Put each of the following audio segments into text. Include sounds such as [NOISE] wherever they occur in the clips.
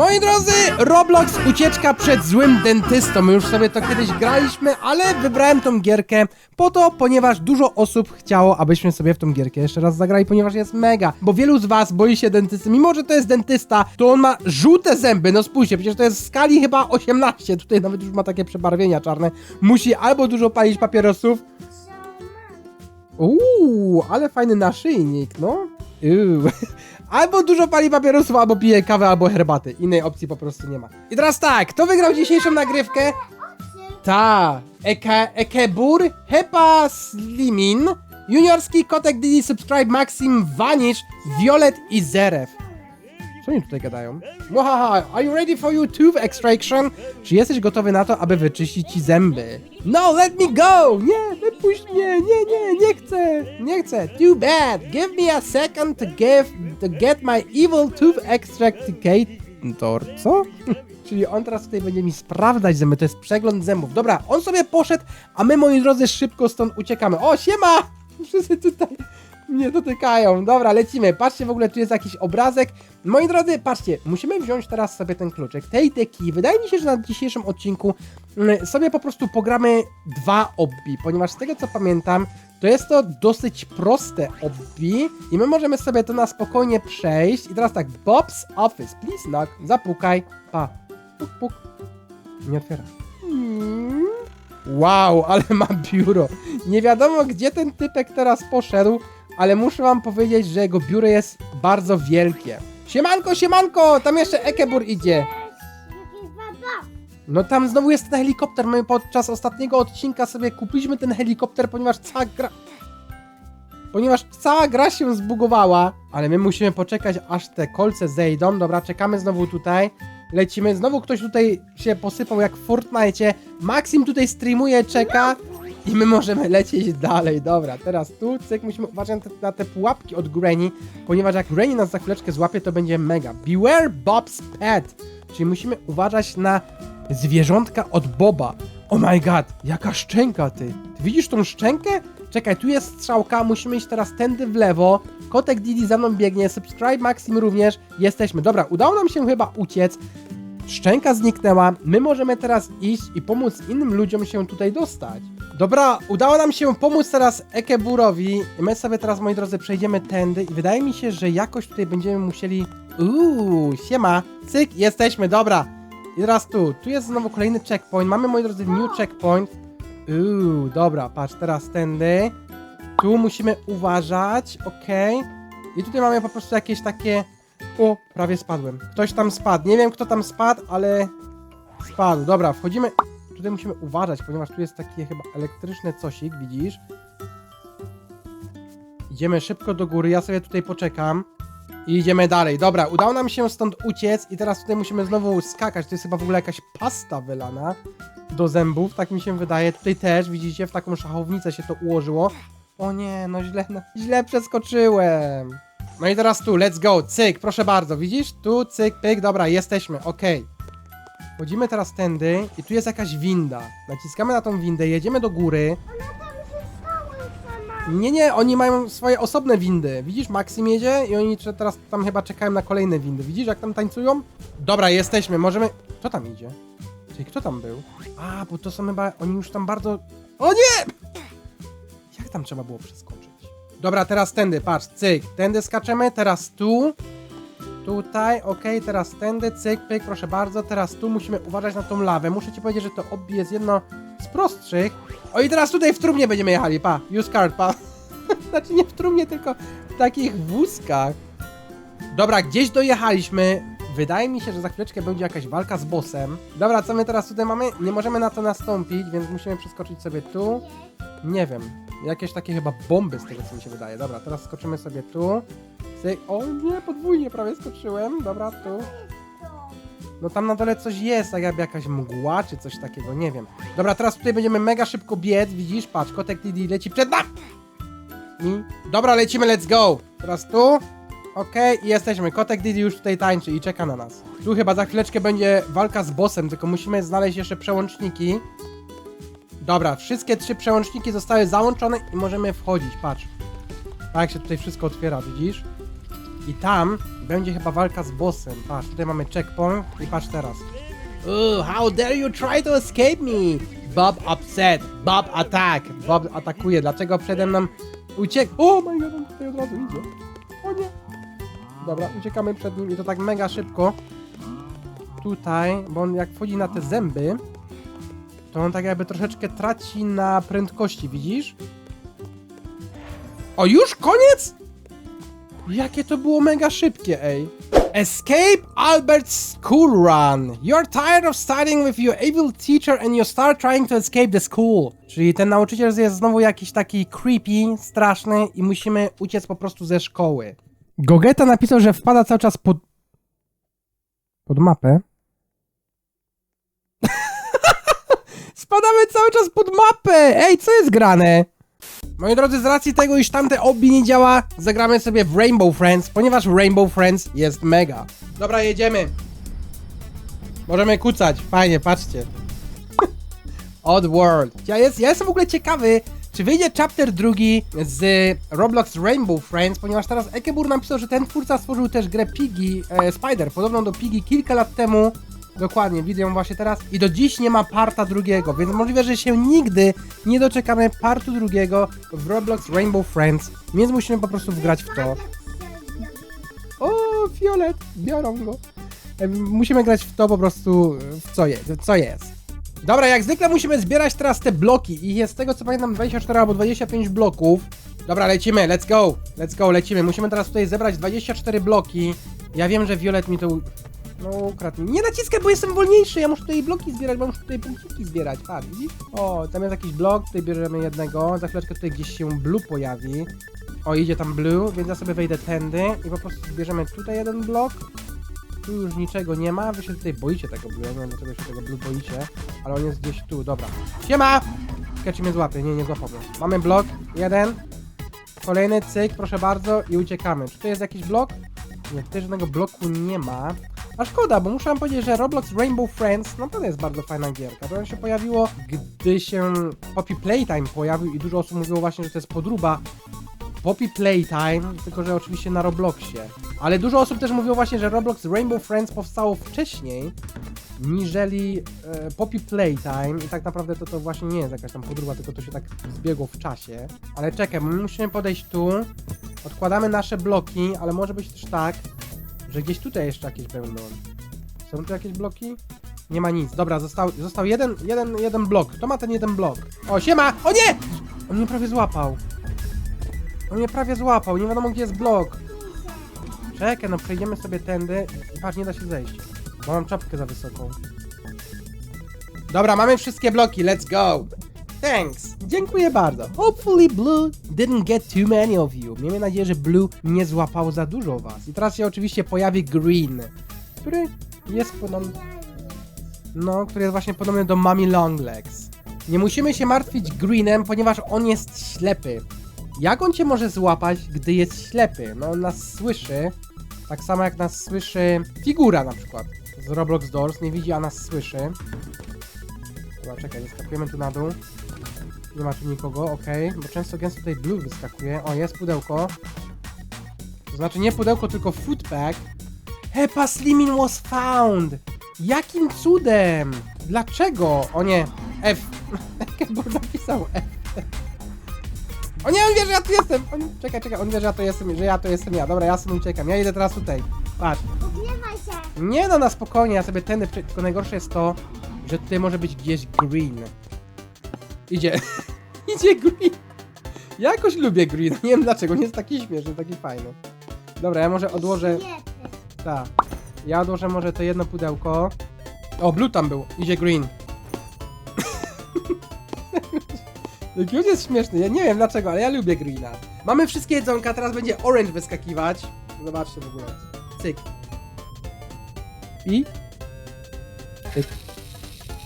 Moi drodzy, Roblox ucieczka przed złym dentystą. My już sobie to kiedyś graliśmy, ale wybrałem tą gierkę po to, ponieważ dużo osób chciało, abyśmy sobie w tą gierkę jeszcze raz zagrali, ponieważ jest mega. Bo wielu z was boi się dentysty. Mimo, że to jest dentysta, to on ma żółte zęby. No spójrzcie, przecież to jest w skali chyba 18. Tutaj nawet już ma takie przebarwienia czarne. Musi albo dużo palić papierosów, Uuu, ale fajny naszyjnik, no. Uuu. [LAUGHS] Albo dużo pali papierosów, albo pije kawę, albo herbaty. Innej opcji po prostu nie ma. I teraz tak, kto wygrał dzisiejszą nagrywkę? Ta, Eke, Ekebur, Hepa Slimin, Juniorski, Kotek Didi, Subscribe, Maxim, Vanish, Violet i Zerew. Co oni tutaj gadają? Wahaha, are you ready for your tooth extraction? Czy jesteś gotowy na to, aby wyczyścić ci zęby? No, let me go! Nie, wypuść mnie! Nie, nie, nie chcę! Nie chcę! Too bad! Give me a second to give, to get my evil tooth extracticator. Co? [LAUGHS] Czyli on teraz tutaj będzie mi sprawdzać zęby, to jest przegląd zębów. Dobra, on sobie poszedł, a my, moi drodzy, szybko stąd uciekamy. O, siema! Wszyscy tutaj mnie dotykają. Dobra, lecimy. Patrzcie, w ogóle tu jest jakiś obrazek. Moi drodzy, patrzcie, musimy wziąć teraz sobie ten kluczyk tej deki. Wydaje mi się, że na dzisiejszym odcinku mm, sobie po prostu pogramy dwa obbi, ponieważ z tego co pamiętam, to jest to dosyć proste obbi i my możemy sobie to na spokojnie przejść. I teraz tak, Bob's Office, please knock, zapukaj, pa, puk, puk, nie otwiera. Mm. Wow, ale ma biuro. Nie wiadomo, gdzie ten typek teraz poszedł, ale muszę wam powiedzieć, że jego biuro jest bardzo wielkie. Siemanko, siemanko! Tam jeszcze Ekebur idzie. No tam znowu jest ten helikopter. My podczas ostatniego odcinka sobie kupiliśmy ten helikopter, ponieważ cała gra... Ponieważ cała gra się zbugowała, ale my musimy poczekać, aż te kolce zejdą. Dobra, czekamy znowu tutaj. Lecimy. Znowu ktoś tutaj się posypał jak w Fortnite. Maxim tutaj streamuje, czeka. I my możemy lecieć dalej. Dobra, teraz tu, cyk, musimy uważać na te, pułapki od Granny, ponieważ jak Granny nas za chwileczkę złapie, to będzie mega. Beware Bob's Pet. Czyli musimy uważać na zwierzątka od Boba. Oh my god, jaka szczęka ty. Ty widzisz tą szczękę? Czekaj, tu jest strzałka, musimy iść teraz tędy w lewo. Kotek Didi za mną biegnie, subscribe Maxim również. Jesteśmy. Dobra, udało nam się chyba uciec. Szczęka zniknęła. My możemy teraz iść i pomóc innym ludziom się tutaj dostać. Dobra, udało nam się pomóc teraz Ekeburowi. My sobie teraz, moi drodzy, przejdziemy tędy i wydaje mi się, że jakoś tutaj będziemy musieli... Uuu, siema. Cyk, jesteśmy, dobra. I teraz tu, tu jest znowu kolejny checkpoint. Mamy, moi drodzy, new checkpoint. Uuu, dobra, patrz, teraz tędy. Tu musimy uważać, okej. I tutaj mamy po prostu jakieś takie... O, prawie spadłem. Ktoś tam spadł. Nie wiem, kto tam spadł, ale spadł. Dobra, wchodzimy. Tutaj musimy uważać, ponieważ tu jest taki chyba elektryczny cosik, widzisz? Idziemy szybko do góry, ja sobie tutaj poczekam. I idziemy dalej. Dobra, udało nam się stąd uciec i teraz tutaj musimy znowu skakać. To jest chyba w ogóle jakaś pasta wylana do zębów, tak mi się wydaje. Tutaj też, widzicie, w taką szachownicę się to ułożyło. O nie, no źle, no, źle przeskoczyłem. No i teraz tu, let's go, cyk, proszę bardzo, widzisz? Tu, cyk, pyk, dobra, jesteśmy, okej. Chodzimy teraz tędy i tu jest jakaś winda. Naciskamy na tą windę, jedziemy do góry. Nie, nie, oni mają swoje osobne windy. Widzisz, Maxim jedzie i oni cze- teraz tam chyba czekają na kolejne windy. Widzisz, jak tam tańcują? Dobra, jesteśmy, możemy... Kto tam idzie? Czyli kto tam był? A, bo to są chyba... Oni już tam bardzo... O nie! Jak tam trzeba było przeskoczyć? Dobra, teraz tędy, patrz, cyk. Tędy skaczemy, teraz tu. Tutaj, okej, teraz tędy, cyk, pyk, proszę bardzo. Teraz tu musimy uważać na tą lawę. Muszę ci powiedzieć, że to obbi jest jedno z prostszych. O i teraz tutaj w trumnie będziemy jechali, pa. Use card, pa. [LAUGHS] znaczy nie w trumnie, tylko w takich wózkach. Dobra, gdzieś dojechaliśmy. Wydaje mi się, że za chwileczkę będzie jakaś walka z bossem. Dobra, co my teraz tutaj mamy? Nie możemy na to nastąpić, więc musimy przeskoczyć sobie tu. Nie wiem. Jakieś takie chyba bomby z tego, co mi się wydaje. Dobra, teraz skoczymy sobie tu. O nie, podwójnie prawie skoczyłem. Dobra, tu. No tam na dole coś jest, tak jakby jakaś mgła czy coś takiego, nie wiem. Dobra, teraz tutaj będziemy mega szybko biec, widzisz? Patrz, kotek Didi leci przed nami. Dobra, lecimy, let's go. Teraz tu. Okej, i jesteśmy. Kotek Didi już tutaj tańczy i czeka na nas. Tu chyba za chwileczkę będzie walka z bossem, tylko musimy znaleźć jeszcze przełączniki. Dobra, wszystkie trzy przełączniki zostały załączone i możemy wchodzić, patrz. Tak się tutaj wszystko otwiera, widzisz? I tam będzie chyba walka z bossem. Patrz, tutaj mamy checkpoint i patrz teraz. Oh, how dare you try to escape me? Bob upset. Bob attack. Bob atakuje. Dlaczego przede mną uciekł? O my god, on tutaj od razu idzie. O nie. Dobra, uciekamy przed nim i to tak mega szybko. Tutaj, bo on jak wchodzi na te zęby, to on tak jakby troszeczkę traci na prędkości, widzisz? O, już koniec? Jakie to było mega szybkie, ej. Escape Albert's school run. You're tired of studying with your evil teacher and you start trying to escape the school. Czyli ten nauczyciel jest znowu jakiś taki creepy, straszny i musimy uciec po prostu ze szkoły. Gogeta napisał, że wpada cały czas pod... Pod mapę? [LAUGHS] Spadamy cały czas pod mapę! Ej, co jest grane? Moi drodzy, z racji tego, iż tamte obi nie działa, zagramy sobie w Rainbow Friends, ponieważ Rainbow Friends jest mega. Dobra, jedziemy. Możemy kucać, fajnie, patrzcie. [LAUGHS] Oddworld. Ja, jest, ja jestem w ogóle ciekawy, czy wyjdzie chapter drugi z Roblox Rainbow Friends, ponieważ teraz Ekebur napisał, że ten twórca stworzył też grę Piggy e, Spider, podobną do Piggy kilka lat temu. Dokładnie, widzę ją właśnie teraz. I do dziś nie ma parta drugiego, więc możliwe, że się nigdy nie doczekamy partu drugiego w Roblox Rainbow Friends, więc musimy po prostu wgrać w to. O, Fiolet, biorą go. Musimy grać w to po prostu, w co jest. Co jest. Dobra, jak zwykle musimy zbierać teraz te bloki. Ich jest z tego co pamiętam 24 albo 25 bloków. Dobra, lecimy, let's go. Let's go, lecimy. Musimy teraz tutaj zebrać 24 bloki. Ja wiem, że Violet mi to... No, ukradł mi. Nie naciskaj, bo jestem wolniejszy. Ja muszę tutaj bloki zbierać, bo muszę tutaj punkciki zbierać. Patrz, widzisz? O, tam jest jakiś blok, tutaj bierzemy jednego. Za chwileczkę tutaj gdzieś się blue pojawi. O, idzie tam blue, więc ja sobie wejdę tędy i po prostu zbierzemy tutaj jeden blok. Tu już niczego nie ma, wy się tutaj boicie tego blue, nie wiem dlaczego się tego blue boicie, ale on jest gdzieś tu, dobra. Siema! Czekaj, mnie złapie, nie, nie złapał. Mamy blok, jeden, kolejny cyk, proszę bardzo i uciekamy. Czy tu jest jakiś blok? Nie, tutaj żadnego bloku nie ma. A szkoda, bo muszę wam powiedzieć, że Roblox Rainbow Friends naprawdę jest bardzo fajna gierka. To się pojawiło, gdy się Poppy Playtime pojawił i dużo osób mówiło właśnie, że to jest podruba Poppy Playtime, tylko że oczywiście na Robloxie. Ale dużo osób też mówiło właśnie, że Roblox Rainbow Friends powstało wcześniej niżeli e, Poppy Playtime i tak naprawdę to, to właśnie nie jest jakaś tam podróba, tylko to się tak zbiegło w czasie. Ale czekaj, my musimy podejść tu, odkładamy nasze bloki, ale może być też tak, że gdzieś tutaj jeszcze jakieś będą. Są tu jakieś bloki? Nie ma nic. Dobra, został, został jeden, jeden, jeden blok. Kto ma ten jeden blok? O, siema! O nie! On mnie prawie złapał. On mnie prawie złapał, nie wiadomo gdzie jest blok. Czekaj, no przejdziemy sobie tędy. Patrz, nie da się zejść. Bo mam czapkę za wysoką. Dobra, mamy wszystkie bloki, let's go! Thanks! Dziękuję bardzo. Hopefully Blue didn't get too many of you. Miejmy nadzieję, że Blue nie złapał za dużo was. I teraz się oczywiście pojawi Green, który jest podobny... No, który jest właśnie podobny do Mami Longlegs. Nie musimy się martwić Greenem, ponieważ on jest ślepy. Jak on cię może złapać, gdy jest ślepy? No on nas słyszy, tak samo jak nas słyszy figura na przykład z Roblox Doors, nie widzi, a nas słyszy. Dobra, czekaj, wyskakujemy tu na dół. Nie ma tu nikogo, okej, bo często gęsto tutaj blue wyskakuje. O, jest pudełko. To znaczy nie pudełko, tylko food bag. Hepa Slimin was found! Jakim cudem? Dlaczego? O nie, F. [LAUGHS] Bo napisał F. O nie, on wie, że ja tu jestem! On... Czekaj, czekaj, on wie, że ja to jestem, że ja to jestem ja. Dobra, ja sobie uciekam. Ja idę teraz tutaj. Patrz. Się! Nie no, na spokojnie, ja sobie tędy, przy- tylko najgorsze jest to, że tutaj może być gdzieś green. Idzie. [LAUGHS] Idzie green. Ja jakoś lubię green, nie wiem dlaczego, nie jest taki śmieszny, taki fajny. Dobra, ja może odłożę, tak. Ja odłożę może to jedno pudełko. O, blue tam był, idzie green. [LAUGHS] Green jest śmieszny, ja nie wiem dlaczego, ale ja lubię greena. Mamy wszystkie jedzonka, teraz będzie orange wyskakiwać. Zobaczcie w ogóle. Cyk. I? Cyk.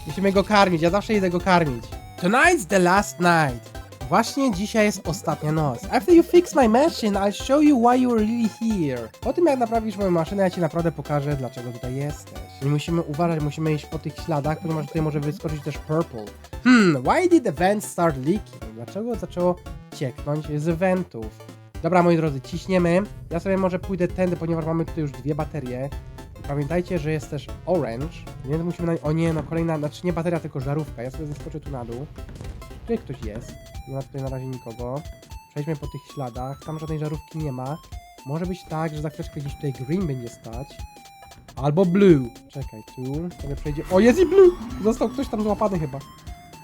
Musimy go karmić, ja zawsze idę go karmić. Tonight's the last night. Właśnie dzisiaj jest ostatnia noc. After you fix my machine, I'll show you why you're really here. Po tym jak naprawisz moją maszynę, ja ci naprawdę pokażę, dlaczego tutaj jesteś. I musimy uważać, musimy iść po tych śladach, ponieważ tutaj może wyskoczyć też purple. Hmm, why did the vent start leaking? Dlaczego zaczęło cieknąć z wentów? Dobra, moi drodzy, ciśniemy. Ja sobie może pójdę tędy, ponieważ mamy tutaj już dwie baterie. Pamiętajcie, że jest też orange. Nie, musimy na... O nie, no kolejna, znaczy nie bateria, tylko żarówka. Ja sobie zeskoczę tu na dół. Tutaj ktoś jest. Nie ma tutaj na razie nikogo. Przejdźmy po tych śladach. Tam żadnej żarówki nie ma. Może być tak, że za chwileczkę gdzieś tutaj green będzie stać. Albo blue. Czekaj, tu sobie przejdzie. O, jest i blue! Został ktoś tam złapany chyba.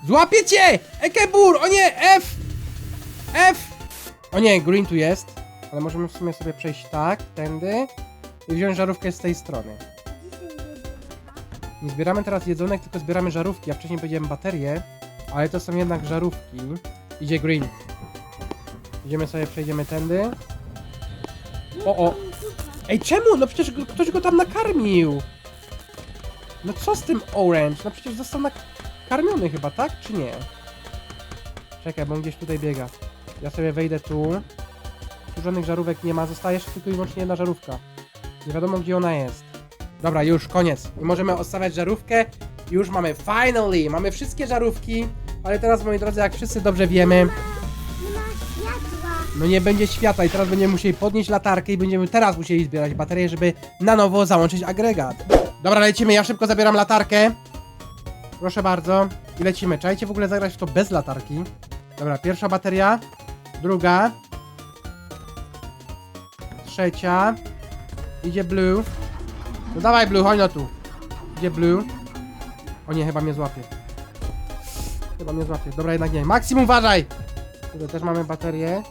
Złapie cię! Ekebur! O nie! F! F! O nie, green tu jest. Ale możemy w sumie sobie przejść tak, tędy. I wziąć żarówkę z tej strony. Nie zbieramy teraz jedzonek, tylko zbieramy żarówki. Ja wcześniej powiedziałem baterie, ale to są jednak żarówki. Idzie green. Idziemy sobie, przejdziemy tędy. O, o. Ej, czemu? No przecież ktoś go tam nakarmił. No co z tym orange? No przecież został nakarmiony chyba, tak? Czy nie? Czekaj, bo on gdzieś tutaj biega. Ja sobie wejdę tu. Tu żadnych żarówek nie ma, zostaje jeszcze tylko i wyłącznie jedna żarówka. Nie wiadomo gdzie ona jest. Dobra, już koniec. I możemy odstawiać żarówkę. Już mamy, finally! Mamy wszystkie żarówki. Ale teraz, moi drodzy, jak wszyscy dobrze wiemy, Nie ma światła. no nie będzie światła i teraz będziemy musieli podnieść latarkę i będziemy teraz musieli zbierać baterie, żeby na nowo załączyć agregat. Dobra, lecimy, ja szybko zabieram latarkę. Proszę bardzo. I lecimy. Czajcie w ogóle zagrać w to bez latarki. Dobra, pierwsza bateria. Druga. Trzecia. Idzie blue. No dawaj blue, chodź no tu. Idzie blue. O nie, chyba mnie złapie. Chyba mnie złapie. Dobra, jednak nie. Maksimum uważaj! Tutaj też mamy baterię.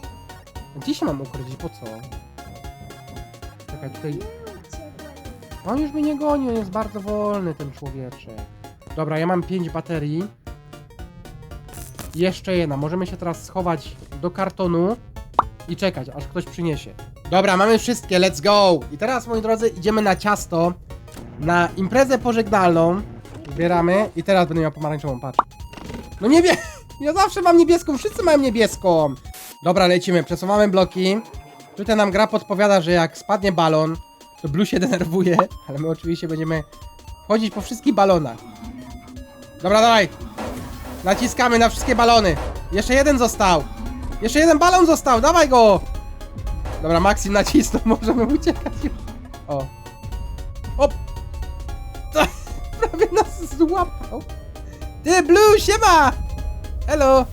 Gdzie się mam ukryć? Po co? Czekaj, tutaj... On już mnie nie goni, on jest bardzo wolny, ten człowieczek. Dobra, ja mam 5 baterii. Jeszcze jedna. Możemy się teraz schować do kartonu i czekać, aż ktoś przyniesie. Dobra, mamy wszystkie, let's go! I teraz, moi drodzy, idziemy na ciasto, na imprezę pożegnalną. Zbieramy i teraz będę miał pomarańczową, patrz. No nie wie... [LAUGHS] Ja zawsze mam niebieską, wszyscy mają niebieską. Dobra, lecimy, przesuwamy bloki. Tutaj nam gra podpowiada, że jak spadnie balon, to Blue się [LAUGHS] denerwuje, ale my oczywiście będziemy chodzić po wszystkich balonach. Dobra, dawaj. Naciskamy na wszystkie balony. Jeszcze jeden został. Jeszcze jeden balon został, dawaj go. Dobra, Maxim nacisnął, [LAUGHS] możemy uciekać już. O. Op. [LAUGHS] Prawie nas złapał. Ty, Blue, siema! Hello!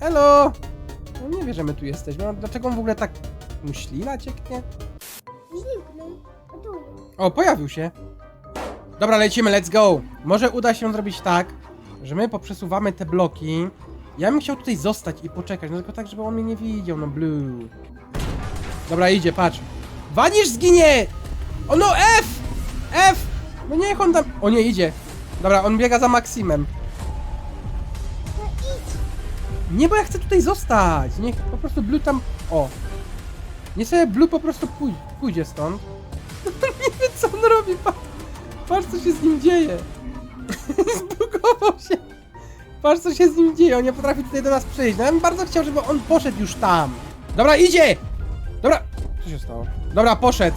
Hello! No nie wie, że my tu jesteśmy. No, dlaczego on w ogóle tak mu ślina cieknie? Zniknął. O, pojawił się. Dobra, lecimy, let's go. Może uda się zrobić tak, że my poprzesuwamy te bloki. Ja bym chciał tutaj zostać i poczekać, no tylko tak, żeby on mnie nie widział, no blue. Dobra, idzie, patrz. Wanisz zginie! O no, F! F! No niech on tam... O nie, idzie. Dobra, on biega za Maksimem. No idź. Nie, bo ja chcę tutaj zostać. Niech po prostu Blue tam... O. Nie sobie Blue po prostu pój pójdzie stąd. [LAUGHS] nie wiem, co on robi. Patrz, patrz co się z nim dzieje. [LAUGHS] Zbugował się. Patrz, co się z nim dzieje. On nie potrafi tutaj do nas przyjść. No ja bym bardzo chciał, żeby on poszedł już tam. Dobra, idzie! Dobra. Co się stało? Dobra, poszedł.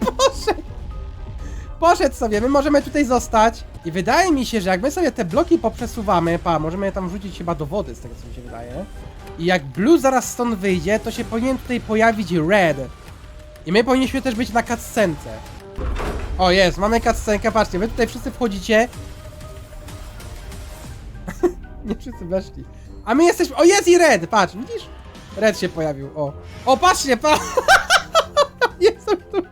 [LAUGHS] Poszedł. Poszedł sobie, my możemy tutaj zostać. I wydaje mi się, że jak my sobie te bloki poprzesuwamy, pa, możemy je tam wrzucić chyba do wody, z tego co mi się wydaje. I jak Blue zaraz stąd wyjdzie, to się powinien tutaj pojawić Red. I my powinniśmy też być na cutscence. O, jest, mamy cutscenkę, patrzcie, wy tutaj wszyscy wchodzicie. [LAUGHS] Nie wszyscy weszli. A my jesteśmy, o jest i Red, patrz, widzisz? Red się pojawił, o. O, patrzcie, pa! [LAUGHS] Jestem tu. [LAUGHS]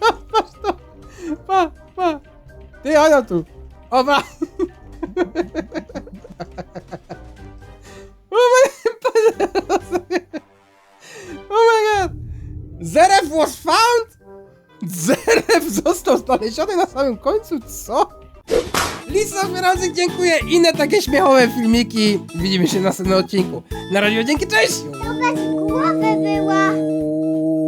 O, patrz to. Pa, pa. Ty, ono tu. O, pa. [LAUGHS] O my, oh my god. Zerew was found? Zerew został znaleziony na samym końcu, co? Lisa Wyrazy, dziękuję. Inne takie śmiechowe filmiki. Widzimy się w następnym odcinku. Na razie, dzięki, cześć! To bez głowy była.